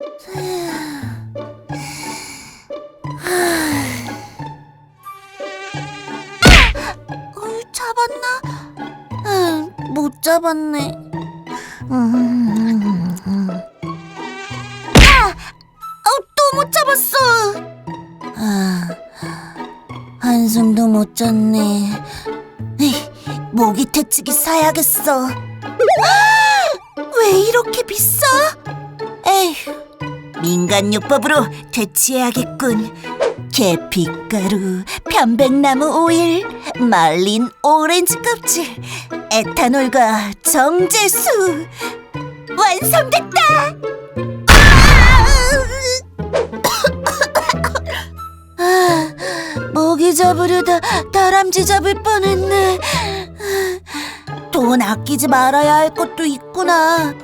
어, 잡았나? 음, 못 잡았네. 음, 음. 아! 어, 또못 잡았어. 아, 한숨도 못 잤네. 에이, 모기 퇴치기 사야겠어. 아! 왜 이렇게 비싸? 민간요법으로 퇴치해야겠군. 계피가루, 편백나무 오일, 말린 오렌지 껍질, 에탄올과 정제수 완성됐다! 아, 모기 잡으려다 다람쥐 잡을 뻔했네. 돈 아끼지 말아야 할 것도 있구나.